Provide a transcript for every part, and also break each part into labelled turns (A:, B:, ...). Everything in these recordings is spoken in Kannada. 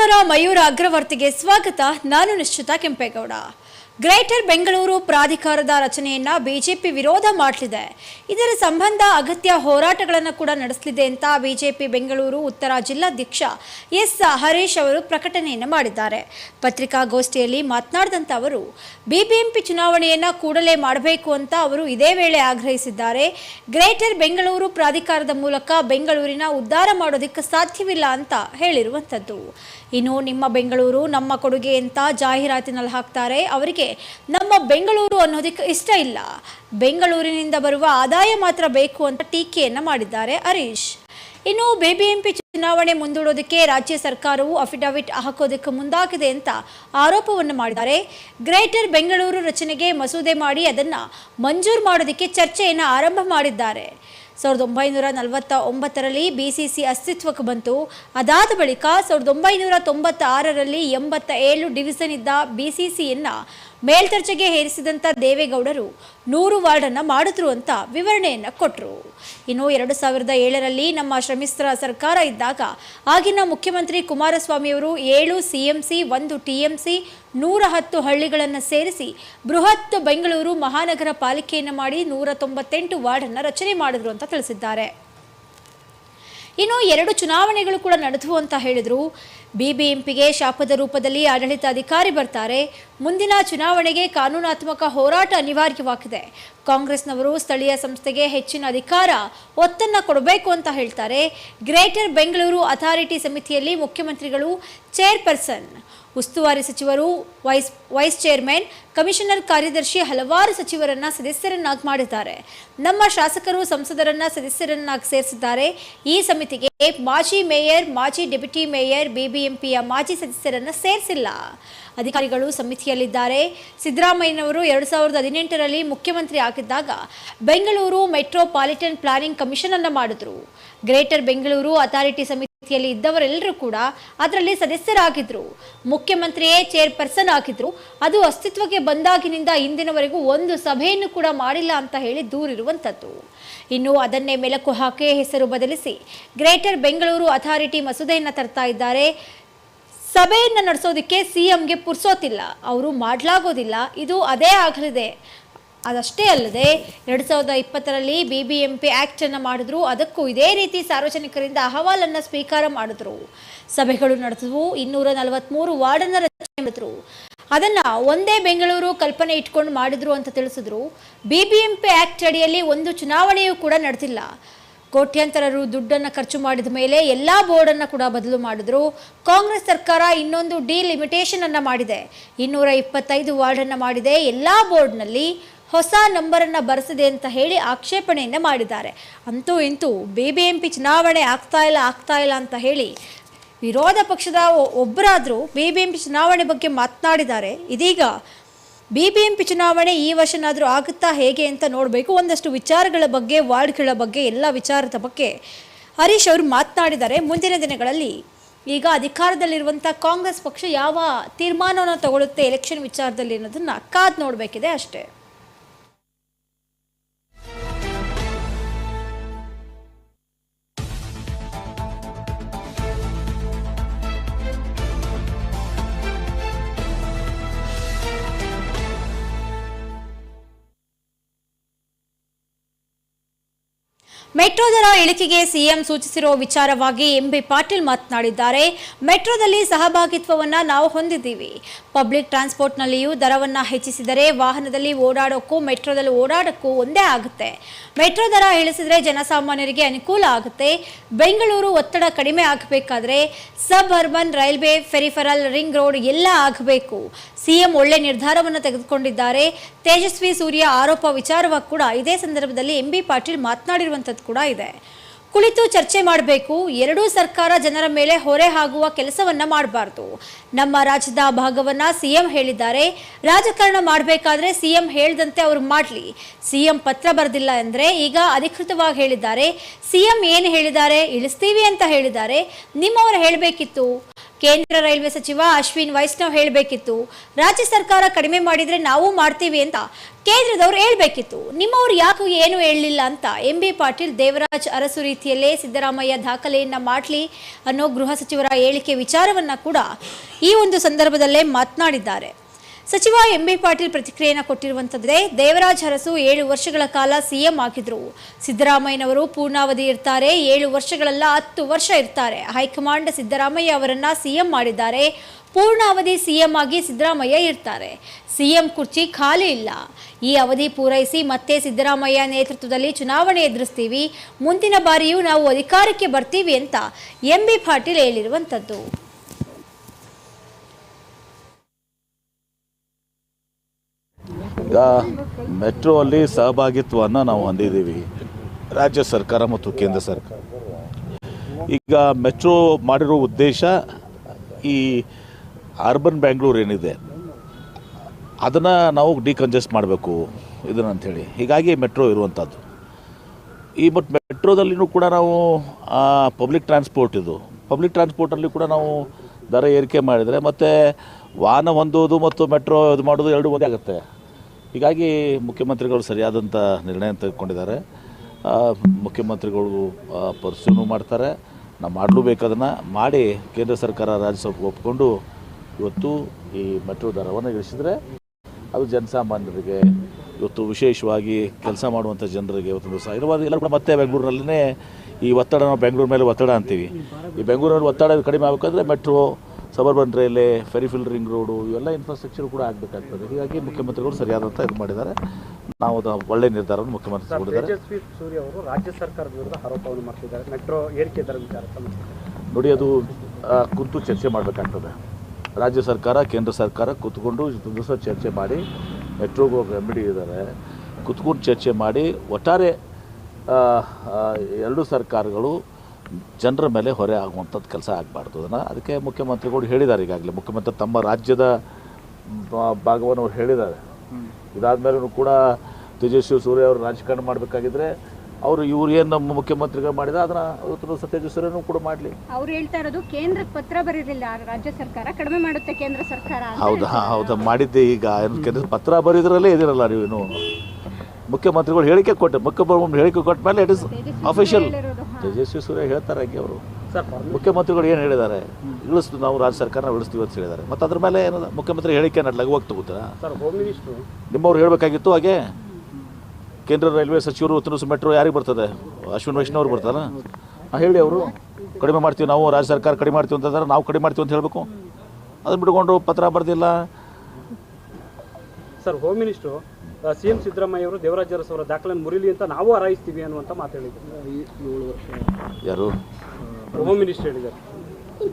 A: ನಮಸ್ಕಾರ, ಮಯೂರ ಅಗ್ರವರ್ತಿಗೆ ಸ್ವಾಗತ. ನಾನು ನಿಶ್ಚಿತ ಕೆಂಪೇಗೌಡ. ಗ್ರೇಟರ್ ಬೆಂಗಳೂರು ಪ್ರಾಧಿಕಾರದ ರಚನೆಯನ್ನ ಬಿಜೆಪಿ ವಿರೋಧ ಮಾಡಲಿದೆ ಇದರ ಸಂಬಂಧ ಅಗತ್ಯ ಹೋರಾಟಗಳನ್ನು ಕೂಡ ನಡೆಸಲಿದೆ ಅಂತ ಬಿಜೆಪಿ ಬೆಂಗಳೂರು ಉತ್ತರ ಜಿಲ್ಲಾಧ್ಯಕ್ಷ ಎಸ್ ಹರೀಶ್ ಅವರು ಪ್ರಕಟಣೆಯನ್ನು ಮಾಡಿದ್ದಾರೆ. ಪತ್ರಿಕಾಗೋಷ್ಠಿಯಲ್ಲಿ ಮಾತನಾಡಿದಂಥ ಅವರು, ಬಿಬಿಎಂಪಿ ಚುನಾವಣೆಯನ್ನು ಕೂಡಲೇ ಮಾಡಬೇಕು ಅಂತ ಅವರು ಇದೇ ವೇಳೆ ಆಗ್ರಹಿಸಿದ್ದಾರೆ. ಗ್ರೇಟರ್ ಬೆಂಗಳೂರು ಪ್ರಾಧಿಕಾರದ ಮೂಲಕ ಬೆಂಗಳೂರಿನ ಉದ್ಧಾರ ಮಾಡೋದಕ್ಕೆ ಸಾಧ್ಯವಿಲ್ಲ ಅಂತ ಹೇಳಿರುವಂಥದ್ದು ಇನ್ನು ನಿಮ್ಮ ಬೆಂಗಳೂರು, ನಮ್ಮ ಕೊಡುಗೆ ಅಂತ ಜಾಹೀರಾತಿನಲ್ಲಿ ಹಾಕ್ತಾರೆ, ಅವರಿಗೆ ನಮ್ಮ ಬೆಂಗಳೂರು ಅನ್ನೋದಕ್ಕೆ ಇಷ್ಟ ಇಲ್ಲ. ಬೆಂಗಳೂರಿನಿಂದ ಬರುವ ಆದಾಯ ಮಾತ್ರ ಬೇಕು ಅಂತ ಟೀಕೆಯನ್ನು ಮಾಡಿದ್ದಾರೆ ಹರೀಶ್. ಇನ್ನು ಬಿಬಿಎಂಪಿ ಚುನಾವಣೆ ಮುಂದೂಡೋದಕ್ಕೆ ರಾಜ್ಯ ಸರ್ಕಾರವು ಅಫಿಡವಿಟ್ ಹಾಕೋದಕ್ಕೆ ಮುಂದಾಗಿದೆ ಅಂತ ಆರೋಪವನ್ನು ಮಾಡಿದ್ದಾರೆ. ಗ್ರೇಟರ್ ಬೆಂಗಳೂರು ರಚನೆಗೆ ಮಸೂದೆ ಮಾಡಿ ಅದನ್ನು ಮಂಜೂರು ಮಾಡೋದಕ್ಕೆ ಚರ್ಚೆಯನ್ನು ಆರಂಭ ಮಾಡಿದ್ದಾರೆ. ಸಾವಿರದ ಒಂಬೈನೂರ ನಲವತ್ತ ಒಂಬತ್ತರಲ್ಲಿ ಬಿ ಸಿ ಸಿ ಅಸ್ತಿತ್ವಕ್ಕೆ ಬಂತು. ಅದಾದ ಬಳಿಕ ಸಾವಿರದ ಒಂಬೈನೂರ ತೊಂಬತ್ತ ಆರರಲ್ಲಿ ಎಂಬತ್ತ ಏಳು ಡಿವಿಷನ್ ಇದ್ದ ಬಿ ಸಿ ಸಿಯನ್ನು ಮೇಲ್ದರ್ಜೆಗೆ ಹೇರಿಸಿದಂಥ ದೇವೇಗೌಡರು ನೂರು ವಾರ್ಡನ್ನು ಮಾಡಿದ್ರು ಅಂತ ವಿವರಣೆಯನ್ನು ಕೊಟ್ಟರು ಇನ್ನು ಎರಡು ಸಾವಿರದ ಏಳರಲ್ಲಿ ನಮ್ಮ ಶ್ರಮಿಸ್ತ್ರ ಸರ್ಕಾರ ಇದ್ದಾಗ ಆಗಿನ ಮುಖ್ಯಮಂತ್ರಿ ಕುಮಾರಸ್ವಾಮಿಯವರು ಏಳು ಸಿ ಎಂ ಸಿ ಒಂದು ಟಿ ಎಂ ಸಿ ನೂರ ಹತ್ತು ಹಳ್ಳಿಗಳನ್ನು ಸೇರಿಸಿ ಬೃಹತ್ ಬೆಂಗಳೂರು ಮಹಾನಗರ ಪಾಲಿಕೆಯನ್ನು ಮಾಡಿ ನೂರ ತೊಂಬತ್ತೆಂಟು ವಾರ್ಡನ್ನು ರಚನೆ ಮಾಡಿದ್ರು ಅಂತ ತಿಳಿಸಿದ್ದಾರೆ. ಇನ್ನು ಎರಡು ಚುನಾವಣೆಗಳು ಕೂಡ ನಡೆದವು ಅಂತ ಹೇಳಿದ್ರು. ಬಿಬಿಎಂಪಿಗೆ ಶಾಪದ ರೂಪದಲ್ಲಿ ಆಡಳಿತಾಧಿಕಾರಿ ಬರ್ತಾರೆ. ಮುಂದಿನ ಚುನಾವಣೆಗೆ ಕಾನೂನಾತ್ಮಕ ಹೋರಾಟ ಅನಿವಾರ್ಯವಾಗಿದೆ. ಕಾಂಗ್ರೆಸ್ನವರು ಸ್ಥಳೀಯ ಸಂಸ್ಥೆಗೆ ಹೆಚ್ಚಿನ ಅಧಿಕಾರ ಒತ್ತನ್ನು ಕೊಡಬೇಕು ಅಂತ ಹೇಳ್ತಾರೆ. ಗ್ರೇಟರ್ ಬೆಂಗಳೂರು ಅಥಾರಿಟಿ ಸಮಿತಿಯಲ್ಲಿ ಮುಖ್ಯಮಂತ್ರಿಗಳು ಚೇರ್ಪರ್ಸನ್ ಉಸ್ತುವಾರಿ ಸಚಿವರು, ವೈಸ್ ವೈಸ್ ಚೇರ್ಮನ್, ಕಮಿಷನರ್ ಕಾರ್ಯದರ್ಶಿ ಹಲವಾರು ಸಚಿವರನ್ನ ಸದಸ್ಯರನ್ನಾಗಿ ಮಾಡಿದ್ದಾರೆ. ನಮ್ಮ ಶಾಸಕರು ಸಂಸದರನ್ನ ಸದಸ್ಯರನ್ನಾಗಿ ಸೇರಿಸಿದ್ದಾರೆ. ಈ ಸಮಿತಿಗೆ ಮಾಜಿ ಮೇಯರ್, ಮಾಜಿ ಡೆಪ್ಯೂಟಿ ಮೇಯರ್, ಬಿಬಿಎಂಪಿಯ ಮಾಜಿ ಸದಸ್ಯರನ್ನ ಸೇರಿಸಿಲ್ಲ. ಅಧಿಕಾರಿಗಳು ಸಮಿತಿಯಲ್ಲಿದ್ದಾರೆ. ಸಿದ್ದರಾಮಯ್ಯನವರು ಎರಡು ಸಾವಿರದ ಹದಿನೆಂಟರಲ್ಲಿ ಮುಖ್ಯಮಂತ್ರಿ ಆಗಿದ್ದಾಗ ಬೆಂಗಳೂರು ಮೆಟ್ರೋಪಾಲಿಟನ್ ಪ್ಲಾನಿಂಗ್ ಕಮಿಷನ್ ಅನ್ನ ಮಾಡಿದ್ರು. ಗ್ರೇಟರ್ ಬೆಂಗಳೂರು ಅಥಾರಿಟಿ ಸಮಿತಿಯಲ್ಲಿ ಇದ್ದವರೆಲ್ಲರೂ ಕೂಡ ಅದರಲ್ಲಿ ಸದಸ್ಯರಾಗಿದ್ರು. ಮುಖ್ಯಮಂತ್ರಿಯೇ ಚೇರ್ಪರ್ಸನ್ ಆಗಿದ್ರು. ಅದು ಅಸ್ತಿತ್ವಕ್ಕೆ ಬಂದಾಗಿನಿಂದ ಇಂದಿನವರೆಗೂ ಒಂದು ಸಭೆಯನ್ನು ಕೂಡ ಮಾಡಿಲ್ಲ ಅಂತ ಹೇಳಿ ದೂರಿರುವಂಥದ್ದು. ಇನ್ನು ಅದನ್ನೇ ಮೆಲಕು ಹಾಕಿ ಹೆಸರು ಬದಲಿಸಿ ಗ್ರೇಟರ್ ಬೆಂಗಳೂರು ಅಥಾರಿಟಿ ಮಸೂದೆಯನ್ನು ತರ್ತಾ ಇದ್ದಾರೆ. ಸಭೆಯನ್ನು ನಡೆಸೋದಕ್ಕೆ ಸಿ ಎಂಗೆ ಪುರ್ಸೋತಿಲ್ಲ. ಅವರು ಮಾಡಲಾಗೋದಿಲ್ಲ. ಇದು ಅದೇ ಆಗಲಿದೆ. ಅದಷ್ಟೇ ಅಲ್ಲದೆ ಎರಡು ಸಾವಿರದ ಇಪ್ಪತ್ತರಲ್ಲಿ ಬಿ ಬಿ ಎಂ ಆ್ಯಕ್ಟನ್ನು ಮಾಡಿದ್ರು. ಅದಕ್ಕೂ ಇದೇ ರೀತಿ ಸಾರ್ವಜನಿಕರಿಂದ ಅಹವಾಲನ್ನು ಸ್ವೀಕಾರ ಮಾಡಿದ್ರು. ಸಭೆಗಳು ನಡೆದವು. ಇನ್ನೂರ ನಲವತ್ತ್ಮೂರು ವಾರ್ಡನ್ನು ರಚನೆ ಮಾಡಿದ್ರು. ಅದನ್ನು ಒಂದೇ ಬೆಂಗಳೂರು ಕಲ್ಪನೆ ಇಟ್ಕೊಂಡು ಮಾಡಿದ್ರು ಅಂತ ತಿಳಿಸಿದ್ರು. ಬಿ ಬಿ ಎಂ ಆ್ಯಕ್ಟ್ ಅಡಿಯಲ್ಲಿ ಒಂದು ಚುನಾವಣೆಯೂ ಕೂಡ ನಡೆದಿಲ್ಲ. ಕೋಟ್ಯಾಂತರ ರು ದುಡ್ಡನ್ನು ಖರ್ಚು ಮಾಡಿದ ಮೇಲೆ ಎಲ್ಲ ಬೋರ್ಡನ್ನು ಕೂಡ ಬದಲು ಮಾಡಿದ್ರು. ಕಾಂಗ್ರೆಸ್ ಸರ್ಕಾರ ಇನ್ನೊಂದು ಡಿಲಿಮಿಟೇಷನ್ ಅನ್ನ ಮಾಡಿದೆ. ಇನ್ನೂರ ಇಪ್ಪತ್ತೈದು ವಾರ್ಡನ್ನು ಮಾಡಿದೆ. ಎಲ್ಲ ಬೋರ್ಡ್ನಲ್ಲಿ ಹೊಸ ನಂಬರನ್ನು ಬರೆಸಿದೆ ಅಂತ ಹೇಳಿ ಆಕ್ಷೇಪಣೆಯನ್ನು ಮಾಡಿದ್ದಾರೆ. ಅಂತೂ ಇಂತೂ ಬಿ ಬಿ ಎಂ ಪಿ ಚುನಾವಣೆ ಆಗ್ತಾ ಇಲ್ಲ ಆಗ್ತಾ ಇಲ್ಲ ಅಂತ ಹೇಳಿ ವಿರೋಧ ಪಕ್ಷದ ಒಬ್ಬರಾದರೂ ಬಿ ಬಿ ಎಂ ಪಿ ಚುನಾವಣೆ ಬಗ್ಗೆ ಮಾತನಾಡಿದ್ದಾರೆ. ಇದೀಗ ಬಿ ಬಿ ಎಂ ಚುನಾವಣೆ ಈ ವರ್ಷನಾದರೂ ಆಗುತ್ತಾ ಹೇಗೆ ಅಂತ ನೋಡಬೇಕು. ಒಂದಷ್ಟು ವಿಚಾರಗಳ ಬಗ್ಗೆ, ವಾರ್ಡ್ಗಳ ಬಗ್ಗೆ, ಎಲ್ಲ ವಿಚಾರದ ಬಗ್ಗೆ ಹರೀಶ್ ಅವರು ಮಾತನಾಡಿದ್ದಾರೆ. ಮುಂದಿನ ದಿನಗಳಲ್ಲಿ ಈಗ ಅಧಿಕಾರದಲ್ಲಿರುವಂಥ ಕಾಂಗ್ರೆಸ್ ಪಕ್ಷ ಯಾವ ತೀರ್ಮಾನವನ್ನು ತಗೊಳ್ಳುತ್ತೆ ಎಲೆಕ್ಷನ್ ವಿಚಾರದಲ್ಲಿ ಅನ್ನೋದನ್ನ ಕಾದ್ ನೋಡಬೇಕಿದೆ ಅಷ್ಟೇ. ಮೆಟ್ರೋ ದರ ಇಳಿಕೆಗೆ ಸಿಎಂ ಸೂಚಿಸಿರೋ ವಿಚಾರವಾಗಿ ಎಂಬಿ ಪಾಟೀಲ್ ಮಾತನಾಡಿದ್ದಾರೆ. ಮೆಟ್ರೋದಲ್ಲಿ ಸಹಭಾಗಿತ್ವವನ್ನು ನಾವು ಹೊಂದಿದ್ದೀವಿ. ಪಬ್ಲಿಕ್ ಟ್ರಾನ್ಸ್ಪೋರ್ಟ್ನಲ್ಲಿಯೂ ದರವನ್ನು ಹೆಚ್ಚಿಸಿದರೆ ವಾಹನದಲ್ಲಿ ಓಡಾಡೋಕ್ಕೂ ಮೆಟ್ರೋದಲ್ಲಿ ಓಡಾಡೋಕ್ಕೂ ಒಂದೇ ಆಗುತ್ತೆ. ಮೆಟ್ರೋ ದರ ಇಳಿಸಿದರೆ ಜನಸಾಮಾನ್ಯರಿಗೆ ಅನುಕೂಲ ಆಗುತ್ತೆ. ಬೆಂಗಳೂರು ಒತ್ತಡ ಕಡಿಮೆ ಆಗಬೇಕಾದ್ರೆ suburban railway peripheral ring road ಎಲ್ಲ ಆಗಬೇಕು. ಸಿಎಂ ಒಳ್ಳೆ ನಿರ್ಧಾರವನ್ನು ತೆಗೆದುಕೊಂಡಿದ್ದಾರೆ. ತೇಜಸ್ವಿ ಸೂರ್ಯ ಆರೋಪ ವಿಚಾರವಾಗಿ ಕೂಡ ಇದೇ ಸಂದರ್ಭದಲ್ಲಿ ಎಂ ಬಿ ಪಾಟೀಲ್ ಮಾತನಾಡಿರುವಂಥದ್ದು ಕೂಡ ಇದೆ. ಕುಳಿತು ಚರ್ಚೆ ಮಾಡಬೇಕು, ಎರಡೂ ಸರ್ಕಾರ ಜನರ ಮೇಲೆ ಹೊರೆ ಆಗುವ ಕೆಲಸವನ್ನ ಮಾಡಬಾರದು. ನಮ್ಮ ರಾಜ್ಯದ ಭಾಗವನ್ನ ಸಿಎಂ ಹೇಳಿದ್ದಾರೆ. ರಾಜಕಾರಣ ಮಾಡಬೇಕಾದ್ರೆ ಸಿಎಂ ಹೇಳ್ದಂತೆ ಅವರು ಮಾಡಲಿ. ಸಿಎಂ ಪತ್ರ ಬರೆದಿಲ್ಲ ಅಂದ್ರೆ ಈಗ ಅಧಿಕೃತವಾಗಿ ಹೇಳಿದ್ದಾರೆ. ಸಿಎಂ ಏನು ಹೇಳಿದ್ದಾರೆ? ಇಳಿಸ್ತೀವಿ ಅಂತ ಹೇಳಿದ್ದಾರೆ. ನಿಮ್ಮವರು ಹೇಳಬೇಕಿತ್ತು. ಕೇಂದ್ರ ರೈಲ್ವೆ ಸಚಿವ ಅಶ್ವಿನ್ ವೈಷ್ಣವ್ ಹೇಳಬೇಕಿತ್ತು. ರಾಜ್ಯ ಸರ್ಕಾರ ಕಡಿಮೆ ಮಾಡಿದ್ರೆ ನಾವು ಮಾಡ್ತೀವಿ ಅಂತ ಕೇಂದ್ರದವ್ರು ಹೇಳಬೇಕಿತ್ತು. ನಿಮ್ಮವ್ರು ಯಾಕೆ ಏನು ಹೇಳಲಿಲ್ಲ ಅಂತ ಎಂ ಬಿ ಪಾಟೀಲ್ ದೇವರಾಜ್ ಅರಸು ರೀತಿಯಲ್ಲೇ ಸಿದ್ದರಾಮಯ್ಯ ದಾಖಲೆಯನ್ನು ಮಾಡಲಿ ಅನ್ನೋ ಗೃಹ ಸಚಿವರ ಹೇಳಿಕೆ ವಿಚಾರವನ್ನ ಕೂಡ ಈ ಒಂದು ಸಂದರ್ಭದಲ್ಲೇ ಮಾತನಾಡಿದ್ದಾರೆ. ಸಚಿವ ಎಂಬಿ ಪಾಟೀಲ್ ಪ್ರತಿಕ್ರಿಯೆಯನ್ನು ಕೊಟ್ಟಿರುವಂಥದ್ದೇ ದೇವರಾಜ್ ಅರಸು ಏಳು ವರ್ಷಗಳ ಕಾಲ ಸಿಎಂ ಆಗಿದ್ರು. ಸಿದ್ದರಾಮಯ್ಯನವರು ಪೂರ್ಣಾವಧಿ ಇರ್ತಾರೆ, ಏಳು ವರ್ಷಗಳಲ್ಲ ಹತ್ತು ವರ್ಷ ಇರ್ತಾರೆ. ಹೈಕಮಾಂಡ್ ಸಿದ್ದರಾಮಯ್ಯ ಅವರನ್ನ ಸಿಎಂ ಮಾಡಿದ್ದಾರೆ. ಪೂರ್ಣಾವಧಿ ಸಿಎಂ ಆಗಿ ಸಿದ್ದರಾಮಯ್ಯ ಇರ್ತಾರೆ. ಸಿಎಂ ಕುರ್ಚಿ ಖಾಲಿ ಇಲ್ಲ. ಈ ಅವಧಿ ಪೂರೈಸಿ ಮತ್ತೆ ಸಿದ್ದರಾಮಯ್ಯ ನೇತೃತ್ವದಲ್ಲಿ ಚುನಾವಣೆ ಎದುರಿಸ್ತೀವಿ. ಮುಂದಿನ ಬಾರಿಯೂ ನಾವು ಅಧಿಕಾರಕ್ಕೆ ಬರ್ತೀವಿ ಅಂತ ಎಂಬಿ ಪಾಟೀಲ್ ಹೇಳಿರುವಂಥದ್ದು
B: ಈಗ ಮೆಟ್ರೋ ಅಲ್ಲಿ ಸಹಭಾಗಿತ್ವವನ್ನು ನಾವು ಹೊಂದಿದ್ದೀವಿ, ರಾಜ್ಯ ಸರ್ಕಾರ ಮತ್ತು ಕೇಂದ್ರ ಸರ್ಕಾರ. ಈಗ ಮೆಟ್ರೋ ಮಾಡಿರೋ ಉದ್ದೇಶ ಈ ಅರ್ಬನ್ ಬ್ಯಾಂಗ್ಳೂರ್ ಏನಿದೆ, ಅದನ್ನು ನಾವು ಡಿಕಂಜೆಸ್ಟ್ ಮಾಡಬೇಕು ಇದನ್ನ ಅಂಥೇಳಿ. ಹೀಗಾಗಿ ಮೆಟ್ರೋ ಇರುವಂಥದ್ದು. ಈ ಬಟ್ ಮೆಟ್ರೋದಲ್ಲಿನೂ ಕೂಡ ನಾವು ಪಬ್ಲಿಕ್ ಟ್ರಾನ್ಸ್ಪೋರ್ಟ್ ಇದು. ಪಬ್ಲಿಕ್ ಟ್ರಾನ್ಸ್ಪೋರ್ಟಲ್ಲಿ ಕೂಡ ನಾವು ದರ ಏರಿಕೆ ಮಾಡಿದರೆ ಮತ್ತು ವಾಹನ ಹೊಂದೋದು ಮತ್ತು ಮೆಟ್ರೋ ಇದು ಮಾಡೋದು ಎರಡು ಒಂದೇ ಆಗುತ್ತೆ. ಹೀಗಾಗಿ ಮುಖ್ಯಮಂತ್ರಿಗಳು ಸರಿಯಾದಂಥ ನಿರ್ಣಯ ತೆಗೆದುಕೊಂಡಿದ್ದಾರೆ. ಮುಖ್ಯಮಂತ್ರಿಗಳು ಪರ್ಸ್ಯೂನು ಮಾಡ್ತಾರೆ. ನಾವು ಮಾಡಲೂ ಬೇಕದನ್ನು ಮಾಡಿ ಕೇಂದ್ರ ಸರ್ಕಾರ ರಾಜ್ಯಸಭೆ ಒಪ್ಪಿಕೊಂಡು ಇವತ್ತು ಈ ಮೆಟ್ರೋ ದರವನ್ನು ಇಳಿಸಿದರೆ ಅದು ಜನಸಾಮಾನ್ಯರಿಗೆ ಇವತ್ತು ವಿಶೇಷವಾಗಿ ಕೆಲಸ ಮಾಡುವಂಥ ಜನರಿಗೆ ಇವತ್ತು ದಿವಸ. ಇರುವಾಗ ಎಲ್ಲ ಕೂಡ ಮತ್ತೆ ಬೆಂಗಳೂರಿನಲ್ಲೇ ಈ ಒತ್ತಡ, ನಾವು ಬೆಂಗಳೂರು ಮೇಲೆ ಒತ್ತಡ ಅಂತೀವಿ. ಈ ಬೆಂಗಳೂರಲ್ಲಿ ಒತ್ತಡ ಕಡಿಮೆ ಆಗಬೇಕಂದ್ರೆ metro suburban railway peripheral ring road ಇವೆಲ್ಲ ಇನ್ಫ್ರಾಸ್ಟ್ರಕ್ಚರ್ ಕೂಡ ಆಗಬೇಕಾಗ್ತದೆ. ಹೀಗಾಗಿ ಮುಖ್ಯಮಂತ್ರಿಗಳು ಸರಿಯಾದಂಥ ಇದು ಮಾಡಿದ್ದಾರೆ. ನಾವು ಅದು ಒಳ್ಳೆ ನಿರ್ಧಾರವನ್ನು ಮುಖ್ಯಮಂತ್ರಿ
C: ತೇಜಸ್ವಿ ಸೂರ್ಯ ಅವರು ರಾಜ್ಯ ಸರ್ಕಾರದ ವಿರುದ್ಧ ಆರೋಪವನ್ನು ಮಾಡ್ತಿದ್ದಾರೆ. ಮೆಟ್ರೋ ಏರಿಕೆ ದರ ವಿಚಾರ
B: ನೋಡಿ ಅದು ಕುಂತು ಚರ್ಚೆ ಮಾಡಬೇಕಾಗ್ತದೆ. ರಾಜ್ಯ ಸರ್ಕಾರ ಕೇಂದ್ರ ಸರ್ಕಾರ ಕೂತ್ಕೊಂಡು ದಿವಸ ಚರ್ಚೆ ಮಾಡಿ ಮೆಟ್ರೋಗೆ ರೆಮಿಡಿ ಇದ್ದಾರೆ. ಕೂತ್ಕೊಂಡು ಚರ್ಚೆ ಮಾಡಿ ಒಟ್ಟಾರೆ ಎರಡು ಸರ್ಕಾರಗಳು ಜನರ ಮೇಲೆ ಹೊರೆ ಆಗುವಂಥದ್ದು ಕೆಲಸ ಆಗಬಾರ್ದು. ಅದನ್ನು ಅದಕ್ಕೆ ಮುಖ್ಯಮಂತ್ರಿಗಳು ಹೇಳಿದ್ದಾರೆ ಈಗಾಗಲೇ. ಮುಖ್ಯಮಂತ್ರಿ ತಮ್ಮ ರಾಜ್ಯದ ಭಾಗವನ್ನು ಅವ್ರು ಹೇಳಿದ್ದಾರೆ. ಇದಾದ ಕೂಡ ತೇಜಸ್ವಿ ಸೂರ್ಯ ಅವರು ರಾಜಕಾರಣ ಮಾಡಬೇಕಾಗಿದ್ರೆ ಅವರು ಇವ್ರು ಏನು ನಮ್ಮ ಮುಖ್ಯಮಂತ್ರಿಗಳು ಮಾಡಿದ ಅದನ್ನು ಇವತ್ತು ಸತ್ಯಜಿತ್ ಸೂರ್ಯನೂ ಕೂಡ ಮಾಡಲಿ.
D: ಅವ್ರು ಹೇಳ್ತಾ ಇರೋದು ಕೇಂದ್ರಕ್ಕೆ ಪತ್ರ ಬರೀಲಿಲ್ಲ ರಾಜ್ಯ ಸರ್ಕಾರ ಕಡಿಮೆ ಮಾಡುತ್ತೆ ಕೇಂದ್ರ ಸರ್ಕಾರ
B: ಹೌದಾ? ಹೌದಾ? ಮಾಡಿದ್ದೆ ಈಗ. ಕೇಂದ್ರ ಪತ್ರ ಬರೀದ್ರಲ್ಲೇ ಇದಿರಲ್ಲ ನೀವು ಮುಖ್ಯಮಂತ್ರಿಗಳು ಹೇಳಿಕೆ ಕೊಟ್ಟೆ ಮುಖ್ಯಮಂತ್ರಿ ಹೇಳಿಕೆ ಕೊಟ್ಟ ಮೇಲೆ it is official. Tejasvi Surya ಹೇಳ್ತಾರೆ ಹಾಗೆ ಅವರು.
C: ಸರ್
B: ಮುಖ್ಯಮಂತ್ರಿಗಳು ಏನು ಹೇಳಿದ್ದಾರೆ? ಇಳಿಸ್ತು ನಾವು ರಾಜ್ಯ ಸರ್ಕಾರ ಉಳಿಸ್ತೀವಿ ಅಂತ ಹೇಳಿದ್ದಾರೆ. ಮತ್ತು ಅದ್ರ ಮೇಲೆ ಏನದ ಮುಖ್ಯಮಂತ್ರಿ ಹೇಳಿಕೆ ನಾನು ಲಘುವಾಗಿ ತಗೋತೀರಾ
C: ಸರ್ ಹೋಮ್ ಮಿನಿಸ್ಟ್ರು
B: ನಿಮ್ಮವ್ರು ಹೇಳಬೇಕಾಗಿತ್ತು ಹಾಗೆ? ಕೇಂದ್ರ ರೈಲ್ವೆ ಸಚಿವರು ಉತ್ತರಿಸ ಮೆಟ್ರೋ ಯಾರಿಗೆ ಬರ್ತದೆ? ಅಶ್ವಿನ್ ವೈಷ್ಣವ್ ಅವ್ರು ಬರ್ತಾರ ಹೇಳಿ ಅವರು. ಕಡಿಮೆ ಮಾಡ್ತೀವಿ ನಾವು ರಾಜ್ಯ ಸರ್ಕಾರ ಕಡಿಮೆ ಮಾಡ್ತೀವಿ ಅಂತಂದ್ರೆ ನಾವು ಕಡಿಮೆ ಮಾಡ್ತೀವಿ ಅಂತ ಹೇಳಬೇಕು. ಅದನ್ನ ಬಿಟ್ಕೊಂಡು ಪತ್ರ ಬರ್ದಿಲ್ಲ.
C: Sir home minister C M Siddaramaiah ಅವರು ದೇವರಾಜ ಅರಸು ಅವರ ದಾಖಲೆಯನ್ನು ಮುರಿಲಿ ಅಂತ ನಾವು ಹಾರೈಸ್ತೀವಿ ಅನ್ನುವಂಥ ಮಾತು ಹೇಳಿದ್ರು.
B: ಯಾರು?
C: ಹೋಮ್ ಮಿನಿಸ್ಟರ್ ಹೇಳಿದ್ದಾರೆ.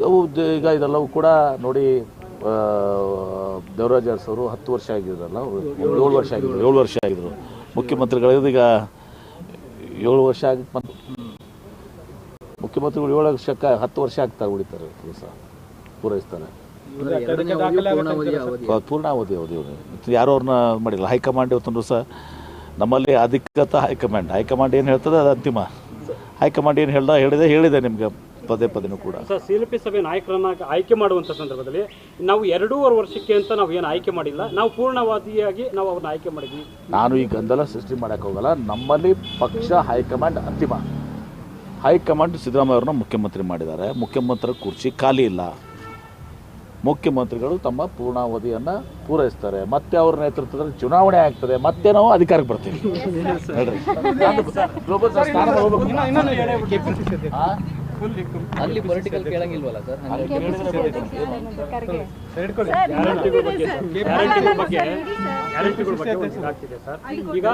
B: ಅವು ದ- ಈಗ ಇದೆಲ್ಲವೂ ಕೂಡ ನೋಡಿ ದೇವರಾಜ ಅರಸು ಅವರು ಹತ್ತು ವರ್ಷ ಆಗಿದ್ರಲ್ಲ ಅವ್ರು ಏಳು ವರ್ಷ ಆಗಿದ್ರು ಏಳು ವರ್ಷ ಆಗಿದ್ರು. ಮುಖ್ಯಮಂತ್ರಿಗಳು ಈಗ ಏಳು ವರ್ಷ ಆಗಿ ಮುಖ್ಯಮಂತ್ರಿಗಳು ಏಳು ವರ್ಷಕ್ಕೆ ಹತ್ತು ವರ್ಷ ಆಗ್ತಾರೆ ಉಳಿತಾರೆ ಕೆಲಸ ಪೂರೈಸ್ತಾರೆ. ಪೂರ್ಣಾವಧಿ ಅವಧಿ ಯಾರು ಅವ್ರನ್ನ ಮಾಡಿಲ್ಲ. ಹೈಕಮಾಂಡ್ ಇವತ್ತೊಂದು ಸಹ ನಮ್ಮಲ್ಲಿ ಅಧಿಕೃತ ಹೈಕಮಾಂಡ್. ಹೈಕಮಾಂಡ್ ಏನು ಹೇಳ್ತದೆ ಅದು ಅಂತಿಮ. ಹೈಕಮಾಂಡ್ ಏನು ಹೇಳ್ದ ಹೇಳಿದೆ ಹೇಳಿದೆ ನಿಮಗೆ ಪದೇ ಪದೇನೂ ಕೂಡ.
C: ಸರ್ ಸಿ ಎಲ್ ಪಿ ಸಭೆ ನಾಯಕರನ್ನ ಆಯ್ಕೆ ಮಾಡುವಂಥ ಸಂದರ್ಭದಲ್ಲಿ ನಾವು ಎರಡೂವರೆ ವರ್ಷಕ್ಕೆ ಅಂತ ನಾವು ಏನು ಆಯ್ಕೆ ಮಾಡಿಲ್ಲ. ನಾವು ಪೂರ್ಣವಾದಿಯಾಗಿ ನಾವು ಅವ್ರನ್ನ ಆಯ್ಕೆ ಮಾಡಿದ್ವಿ.
B: ನಾನು ಈ ಗೊಂದಲ ಸೃಷ್ಟಿ ಮಾಡೋಕ್ಕೆ ಹೋಗಲ್ಲ. ನಮ್ಮಲ್ಲಿ ಪಕ್ಷ ಹೈಕಮಾಂಡ್ ಅಂತಿಮ. ಹೈಕಮಾಂಡ್ ಸಿದ್ದರಾಮಯ್ಯ ಅವ್ರನ್ನ ಮುಖ್ಯಮಂತ್ರಿ ಮಾಡಿದ್ದಾರೆ. ಮುಖ್ಯಮಂತ್ರಿ ಕುರ್ಚಿ ಖಾಲಿ ಇಲ್ಲ. ಮುಖ್ಯಮಂತ್ರಿಗಳು ತಮ್ಮ ಪೂರ್ಣಾವಧಿಯನ್ನು ಪೂರೈಸ್ತಾರೆ. ಮತ್ತೆ ಅವ್ರ ನೇತೃತ್ವದಲ್ಲಿ ಚುನಾವಣೆ ಆಗ್ತದೆ. ಮತ್ತೆ ನಾವು ಅಧಿಕಾರಕ್ಕೆ ಬರ್ತೀವಿ. ಹೇಳ್ರಿ
E: ಅಲ್ಲಿ ಪೊಲಿಟಿಕಲ್ ಕೇಳಂಗಿಲ್ವಲ್ಲ ಸರ್
C: ಗ್ಯಾರಂಟಿಗಳ ಬಗ್ಗೆ ಗ್ಯಾರಂಟಿಗಳ ಬಗ್ಗೆ ಗ್ಯಾರಂಟಿಗಳ ಬಗ್ಗೆ ಒಂದು ಸರ್ ಈಗ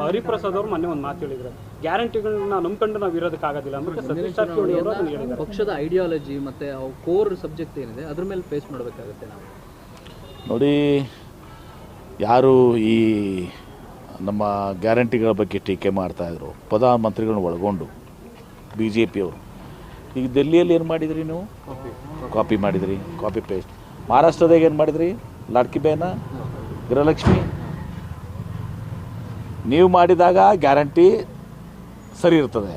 C: ಹರಿಪ್ರಸಾದ್ ಅವರು ಮೊನ್ನೆ ಒಂದು ಮಾತು ಹೇಳಿದ್ರು. ಗ್ಯಾರಂಟಿಗಳನ್ನ ನಂಬ್ಕೊಂಡು ನಾವು ಇರೋದಕ್ಕಾಗೋದಿಲ್ಲ ಸತೀಶ್ ಜಾರಕಿಹೊಳಿ ಅವರು ಅದನ್ನು ಹೇಳಿದ್ದಾರೆ.
E: ಪಕ್ಷದ ಐಡಿಯಾಲಜಿ ಮತ್ತೆ ಕೋರ್ ಸಬ್ಜೆಕ್ಟ್ ಏನಿದೆ ಅದ್ರ ಮೇಲೆ ಫೇಸ್ ಮಾಡಬೇಕಾಗುತ್ತೆ ನಾವು.
B: ನೋಡಿ ಯಾರು ಈ ನಮ್ಮ ಗ್ಯಾರಂಟಿಗಳ ಬಗ್ಗೆ ಟೀಕೆ ಮಾಡ್ತಾಯಿದ್ರು ಪ್ರಧಾನಮಂತ್ರಿಗಳನ್ನ ಒಳಗೊಂಡು ಬಿ ಜೆ ಪಿಯವರು ಈಗ ದೆಲ್ಲಿಯಲ್ಲಿ ಏನು ಮಾಡಿದ್ರಿ ನೀವು? ಕಾಪಿ ಮಾಡಿದ್ರಿ. ಕಾಪಿ ಪೇಸ್ಟ್ ಮಹಾರಾಷ್ಟ್ರದಾಗ ಏನು ಮಾಡಿದ್ರಿ? ಲಾಡ್ಕಿ ಬೇನ ಗೃಹಲಕ್ಷ್ಮಿ? ನೀವು ಮಾಡಿದಾಗ ಗ್ಯಾರಂಟಿ ಸರಿ ಇರ್ತದೆ.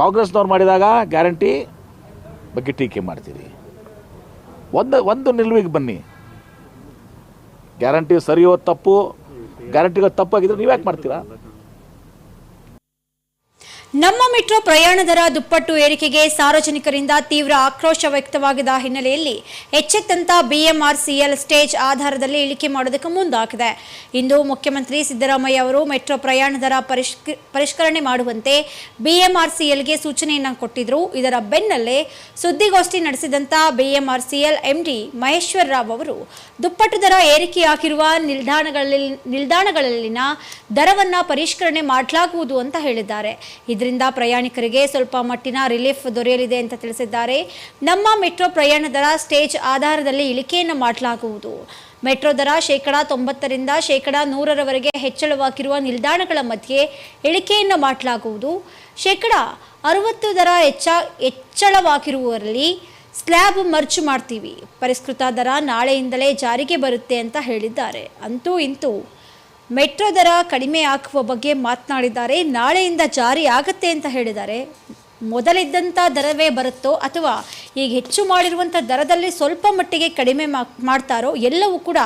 B: ಕಾಂಗ್ರೆಸ್ನವ್ರು ಮಾಡಿದಾಗ ಗ್ಯಾರಂಟಿ ಬಗ್ಗೆ ಟೀಕೆ ಮಾಡ್ತೀರಿ. ಒಂದು ಒಂದು ನಿಲುವಿಗೆ ಬನ್ನಿ. ಗ್ಯಾರಂಟಿ ಸರಿಯೋ ತಪ್ಪು ಗ್ಯಾರಂಟಿಗಳು ತಪ್ಪಾಗಿದ್ರೆ ನೀವು ಯಾಕೆ ಮಾಡ್ತೀರಾ?
A: ನಮ್ಮ ಮೆಟ್ರೋ ಪ್ರಯಾಣ ದರ ದುಪ್ಪಟ್ಟು ಏರಿಕೆಗೆ ಸಾರ್ವಜನಿಕರಿಂದ ತೀವ್ರ ಆಕ್ರೋಶ ವ್ಯಕ್ತವಾಗಿದ್ದ ಹಿನ್ನೆಲೆಯಲ್ಲಿ ಎಚ್ಚೆತ್ತಂತ ಬಿಎಂಆರ್ಸಿಎಲ್ ಸ್ಟೇಜ್ ಆಧಾರದಲ್ಲಿ ಇಳಿಕೆ ಮಾಡೋದಕ್ಕೆ ಮುಂದಾಗಿದೆ. ಇಂದು ಮುಖ್ಯಮಂತ್ರಿ ಸಿದ್ದರಾಮಯ್ಯ ಅವರು ಮೆಟ್ರೋ ಪ್ರಯಾಣ ದರ ಪರಿಷ್ಕ, ಪರಿಷ್ಕರಣೆ ಮಾಡುವಂತೆ ಬಿಎಂಆರ್ಸಿಎಲ್ಗೆ ಸೂಚನೆಯನ್ನು ಕೊಟ್ಟಿದ್ರು. ಇದರ ಬೆನ್ನಲ್ಲೇ ಸುದ್ದಿಗೋಷ್ಠಿ ನಡೆಸಿದಂತ ಬಿಎಂಆರ್ಸಿಎಲ್ ಎಂಡಿ ಮಹೇಶ್ವರ ರಾವ್ ಅವರು ದುಪ್ಪಟ್ಟು ದರ ಏರಿಕೆಯಾಗಿರುವ ನಿಲ್ದಾಣಗಳಲ್ಲಿ, ನಿಲ್ದಾಣಗಳಲ್ಲಿನ ದರವನ್ನು ಪರಿಷ್ಕರಣೆ ಮಾಡಲಾಗುವುದು ಅಂತ ಹೇಳಿದ್ದಾರೆ. ಇದರಿಂದ ಪ್ರಯಾಣಿಕರಿಗೆ ಸ್ವಲ್ಪ ಮಟ್ಟಿನ ರಿಲೀಫ್ ದೊರೆಯಲಿದೆ ಅಂತ ತಿಳಿಸಿದ್ದಾರೆ. ನಮ್ಮ ಮೆಟ್ರೋ ಪ್ರಯಾಣ ದರ ಸ್ಟೇಜ್ ಆಧಾರದಲ್ಲಿ ಇಳಿಕೆಯನ್ನು ಮಾಡಲಾಗುವುದು. ಮೆಟ್ರೋ ದರ ಶೇಕಡಾ ತೊಂಬತ್ತರಿಂದ ಶೇಕಡಾ ನೂರರವರೆಗೆ ಹೆಚ್ಚಳವಾಗಿರುವ ನಿಲ್ದಾಣಗಳ ಮಧ್ಯೆ ಇಳಿಕೆಯನ್ನು ಮಾಡಲಾಗುವುದು. ಶೇಕಡಾ ಅರವತ್ತು ದರ ಹೆಚ್ಚ ಹೆಚ್ಚಳವಾಗಿರುವವರಲ್ಲಿ ಸ್ಲ್ಯಾಬ್ ಮರ್ಚ್ ಮಾಡ್ತೀವಿ. ಪರಿಷ್ಕೃತ ದರ ನಾಳೆಯಿಂದಲೇ ಜಾರಿಗೆ ಬರುತ್ತೆ ಅಂತ ಹೇಳಿದ್ದಾರೆ. ಅಂತೂ ಇಂತೂ ಮೆಟ್ರೋ ದರ ಕಡಿಮೆ ಹಾಕುವ ಬಗ್ಗೆ ಮಾತನಾಡಿದ್ದಾರೆ. ನಾಳೆಯಿಂದ ಜಾರಿ ಆಗತ್ತೆ ಅಂತ ಹೇಳಿದ್ದಾರೆ. ಮೊದಲಿದ್ದಂಥ ದರವೇ ಬರುತ್ತೋ ಅಥವಾ ಈಗ ಹೆಚ್ಚು ಮಾಡಿರುವಂಥ ದರದಲ್ಲಿ ಸ್ವಲ್ಪ ಮಟ್ಟಿಗೆ ಕಡಿಮೆ ಮಾಡ್ತಾರೋ ಎಲ್ಲವೂ ಕೂಡ